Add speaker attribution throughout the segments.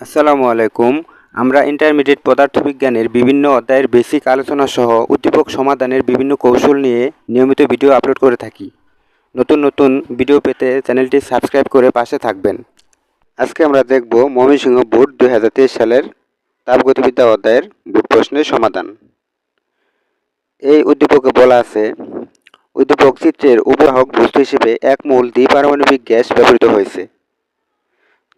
Speaker 1: আসসালামু আলাইকুম। আমরা ইন্টারমিডিয়েট পদার্থবিজ্ঞানের বিভিন্ন অধ্যায়ের বেসিক আলোচনা সহ উদ্দীপক সমাধানের বিভিন্ন কৌশল নিয়ে নিয়মিত ভিডিও আপলোড করে থাকি। নতুন নতুন ভিডিও পেতে চ্যানেলটি সাবস্ক্রাইব করে পাশে থাকবেন। আজকে আমরা দেখব ময়মনসিংহ বোর্ড দুই হাজার তেইশ সালের তাপগতিবিদ্যা অধ্যায়ের বোর্ড প্রশ্নের সমাধান। এই উদ্দীপকে বলা আছে, উদ্দীপক চিত্রের উপবাহক বস্তু হিসেবে এক মূল দ্বিপারমাণবিক গ্যাস ব্যবহৃত হয়েছে।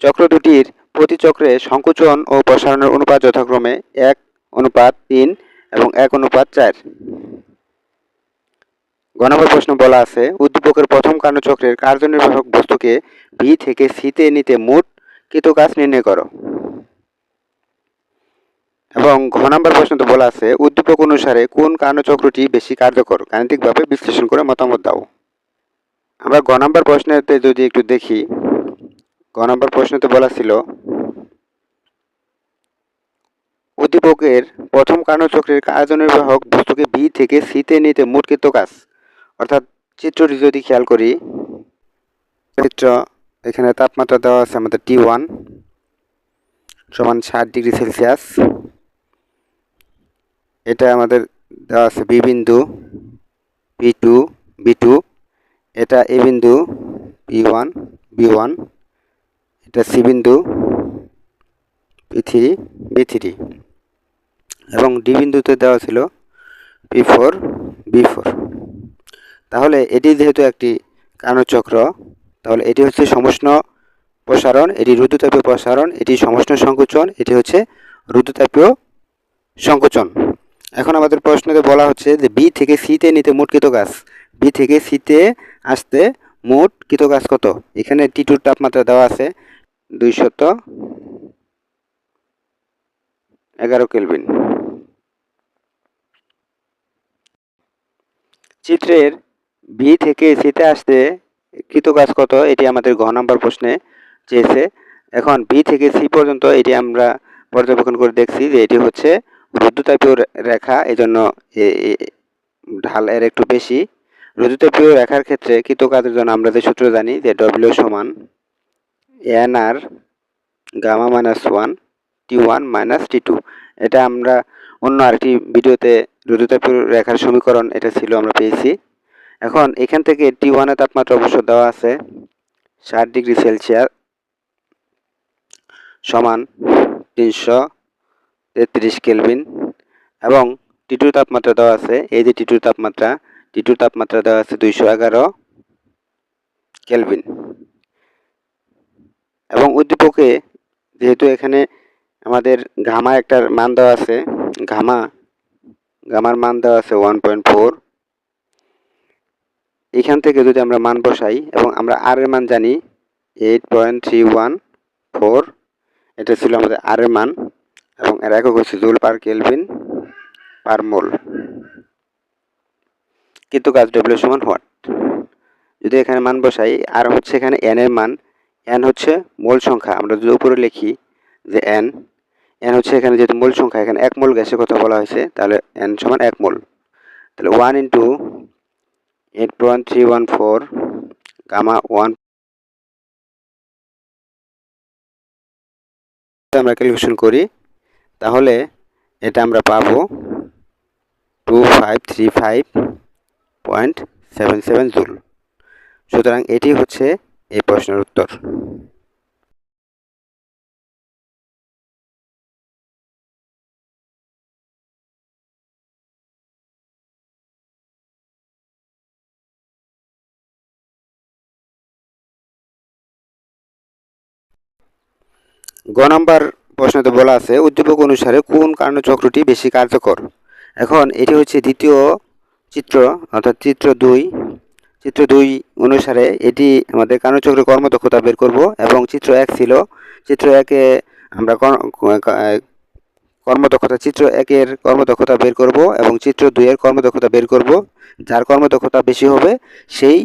Speaker 1: চক্র দুটির প্রতি চক্রে সংকোচন ও প্রসারণের অনুপাত যথাক্রমে এক অনুপাত তিন এবং এক অনুপাত চার। গ প্রশ্ন বলা আছে, উদ্দীপকের প্রথম কার্যচক্রের কার্যনির্বাহক বস্তুকে ভি থেকে সিতে নিতে মোট কৃত কাজ নির্ণয় করো। এবং ঘ নম্বর প্রশ্নতে বলা আছে, উদ্দীপক অনুসারে কোন কার্যচক্রটি বেশি কার্যকর? গাণিতিকভাবে বিশ্লেষণ করে মতামত দাও। আমরা গ নম্বর প্রশ্নেতে যদি একটু দেখি গ নম্বর প্রশ্নতে বলা ছিল, উদ্দীপকের প্রথম কার্যচক্রের কার্যনির্বাহক বস্তুকে বি থেকে সিতে নিতে মোট কৃত কাজ? অর্থাৎ চিত্রটি যদি খেয়াল করি, চিত্র এখানে তাপমাত্রা দেওয়া আছে আমাদের টি ওয়ান সমান ষাট ডিগ্রি সেলসিয়াস। এটা আমাদের দেওয়া আছে বি বিন্দু বি টু বি টু এটা এ বিন্দু বি ওয়ান বি ওয়ান এটা সি বিন্দু বি থ্রি বি থ্রি এবং ডি বিন্দুতে দেওয়া ছিল বি ফোর বি ফোর। তাহলে এটি যেহেতু একটি কার্ণচক্র তাহলে এটি হচ্ছে সমষ্ণ প্রসারণ, এটি রুদ্রতাপীয় প্রসারণ, এটি সমষ্ণ সংকোচন, এটি হচ্ছে রুদ্রতাপীয় সংকোচন। এখন আমাদের প্রশ্নতে বলা হচ্ছে যে বি থেকে সিতে নিতে মোট কৃত গাছ, বি থেকে সিতে আসতে মোট কৃত গাছ কত? এখানে টি টুর তাপমাত্রা দেওয়া আছে দুইশত এগারো কেলভিন। চিত্রের বি থেকে সিতে আসতে কৃত কাজ কত? এটি আমাদের ঘ নাম্বার প্রশ্নে চেয়েছে। এখন বি থেকে সি পর্যন্ত এটি আমরা পর্যবেক্ষণ করে দেখছি যে এটি হচ্ছে রুদ্রতাপীয় রেখা, এজন্য ঢাল এর একটু বেশি। রুদ্রতাপীয় রেখার ক্ষেত্রে কৃত কাজের জন্য আমরা যে সূত্র জানি যে ডব্লিউ সমান N R gamma minus one, T one minus T two. এটা আমরা অন্য আরেকটি ভিডিওতে রুদ্রতাপীয় রেখার সমীকরণ এটা ছিল আমরা পেয়েছি। এখন এখান থেকে টি ওয়ানের তাপমাত্রা অবশ্য দেওয়া আছে, ষাট ডিগ্রি সেলসিয়াস সমান তিনশো তেত্রিশ কেলভিন। এবং টি টুর তাপমাত্রা দেওয়া আছে, এই যে টি টুর তাপমাত্রা, টি টুর তাপমাত্রা দেওয়া আছে দুইশো এগারো কেলভিন। এবং উদ্দীপকে যেহেতু এখানে আমাদের ঘামা একটা মান দেওয়া আছে, ঘামা গামার মান দেওয়া আছে ওয়ান পয়েন্ট ফোর এখান থেকে যদি আমরা মান বসাই এবং আমরা আর এর মান জানি eight point three one four এটা ছিল আমাদের আর এর মান এবং এর একক হচ্ছে joule per kelvin per mole. কিন্তু কাজ ডব্লিউ সমান হোয়াট? যদি এখানে মান বসাই, আর হচ্ছে এখানে এন এর মান এন হচ্ছে মোল সংখ্যা। আমরা যদি উপরে লিখি যে এন এন হচ্ছে এখানে যেহেতু মূল সংখ্যা, এখানে এক মোল গ্যাসের কথা বলা হয়েছে, তাহলে এন সমান এক মোল। তাহলে one into eight one three one four gamma one আমরা ক্যালকুলেশন করি, তাহলে এটা আমরা পাবো two five three five point seven seven joule. সুতরাং এটি হচ্ছে এই প্রশ্নের উত্তর। গ নম্বর প্রশ্নতে বলা আছে, উদ্দীপক অনুসারে কোন কার্যচক্রটি বেশি কার্যকর? এখন এটি হচ্ছে দ্বিতীয় চিত্র, অর্থাৎ চিত্র দুই চিত্র দুই অনুসারে এটি আমাদের কার্যচক্র কর্মদক্ষতা বের করব এবং চিত্র এক ছিল, চিত্র একে আমরা কর্মদক্ষতা, চিত্র একের কর্মদক্ষতা বের করব এবং চিত্র দুইয়ের কর্মদক্ষতা বের করব। যার কর্মদক্ষতা বেশি হবে, সেই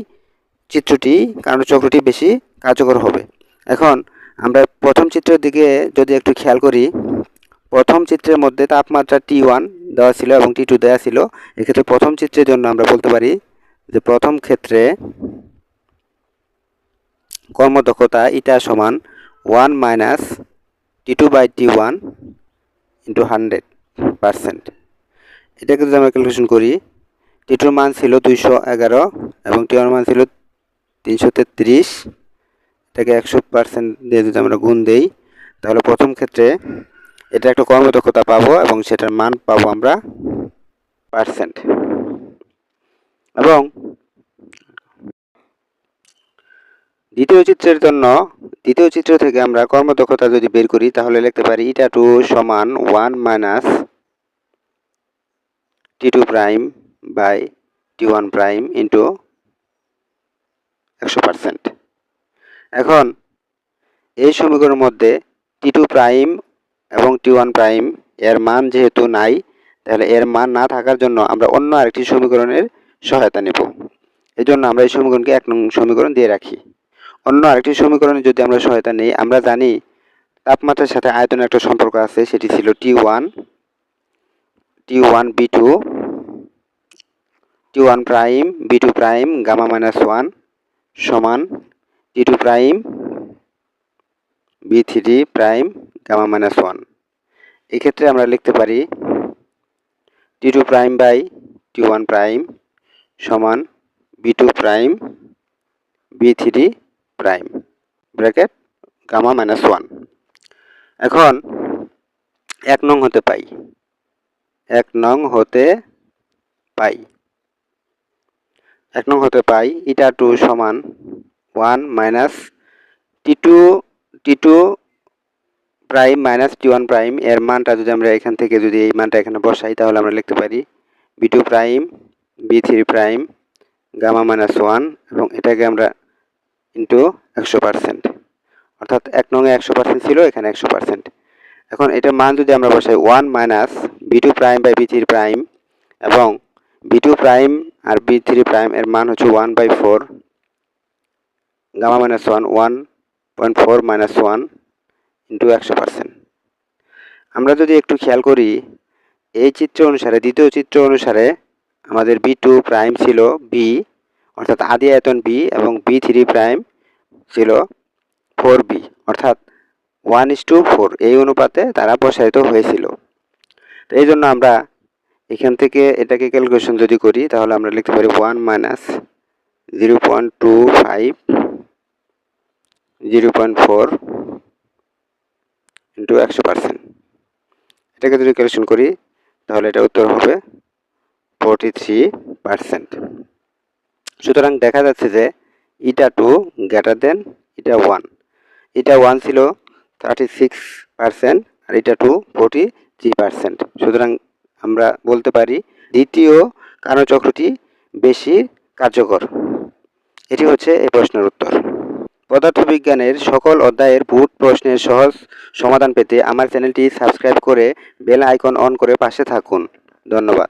Speaker 1: চিত্রটি কার্যচক্রটি বেশি কার্যকর হবে। এখন আমরা প্রথম চিত্রের দিকে যদি একটু খেয়াল করি, প্রথম চিত্রের মধ্যে তাপমাত্রা টি ওয়ান দেওয়া ছিল এবং টি টু দেওয়া ছিল। এক্ষেত্রে প্রথম চিত্রের জন্য আমরা বলতে পারি যে প্রথম ক্ষেত্রে কর্মদক্ষতা ইটা সমান one minus T two by T one into hundred percent. এটাকে যদি আমরা ক্যালকুলেশন করি, টি টুর মান ছিল দুইশো এগারো এবং টি ওয়ান মান ছিল তিনশো তেত্রিশ। এটাকে একশো পার্সেন্ট দিয়ে যদি আমরা গুণ দেই, তাহলে প্রথম ক্ষেত্রে এটা একটা কর্মদক্ষতা পাবো এবং সেটার মান পাবো আমরা পার্সেন্ট। এবং দ্বিতীয় চিত্রের জন্য, দ্বিতীয় চিত্র থেকে আমরা কর্মদক্ষতা যদি বের করি, তাহলে লিখতে পারি ইটা টু সমান one minus T two prime by T one prime into একশো পার্সেন্ট। এখন, এই সমীকরণের মধ্যে টি টু প্রাইম এবং টি ওয়ান প্রাইম এর মান যেহেতু নাই, তাহলে এর মান না থাকার জন্য আমরা অন্য আরেকটি সমীকরণের সহায়তা নেব। এই জন্য আমরা এই সমীকরণকে এক নং সমীকরণ দিয়ে রাখি। অন্য আরেকটি সমীকরণে যদি আমরা সহায়তা নেই, আমরা জানি তাপমাত্রার সাথে আয়তনের একটা সম্পর্ক আছে, সেটি ছিল T one T one B two T one prime B two prime gamma minus one সমান T two prime B three prime gamma minus one এক্ষেত্রে আমরা লিখতে পারি T two prime by T one prime সমান B two prime B three prime bracket gamma minus one এখন এক নং হতে পাই। এক নং হতে পাই। এক নং হতে পাই ইটা টু সমান one minus T two T two prime minus T one prime এর মানটা যদি আমরা এখান থেকে যদি এই মানটা এখানে বসাই, তাহলে আমরা লিখতে পারি B two prime B three prime gamma minus one এবং এটাকে আমরা ইন্টু একশো পার্সেন্ট অর্থাৎ এক নঙে একশো পার্সেন্ট ছিল, এখানে একশো পার্সেন্ট এখন এটার মান যদি আমরা বসাই one minus B two prime by B three prime এবং বি টু প্রাইম আর বি থ্রি প্রাইম এর মান হচ্ছে one by four gamma minus one one point four minus one into একশো পার্সেন্ট আমরা যদি একটু খেয়াল করি, এই চিত্র অনুসারে, দ্বিতীয় চিত্র অনুসারে আমাদের বি টু প্রাইম ছিল বি অর্থাৎ আদি আয়তন বি এবং বি থ্রি প্রাইম ছিল ফোর বি অর্থাৎ ওয়ান ইস টু ফোর এই অনুপাতে তারা প্রসারিত হয়েছিল। তো এই জন্য আমরা এখান থেকে এটাকে ক্যালকুলেশন যদি করি, তাহলে আমরা লিখতে পারি one minus zero point two five zero point four into একশো পার্সেন্ট এটাকে যদি ক্যালকুলেশন করি, তাহলে এটা উত্তর হবে ফোরটি থ্রি সুতরাং দেখা যাচ্ছে যে eta two greater than eta one eta one ছিল থার্টি সিক্স পার্সেন্ট আর eta two forty three percent সুতরাং আমরা বলতে পারি দ্বিতীয় কারণচক্রটি বেশি কার্যকর। এটি হচ্ছে এই প্রশ্নের উত্তর। পদার্থবিজ্ঞানের সকল অধ্যায়ের ভূত প্রশ্নের সহজ সমাধান পেতে আমার চ্যানেলটি সাবস্ক্রাইব করে বেল আইকন অন করে পাশে থাকুন। ধন্যবাদ।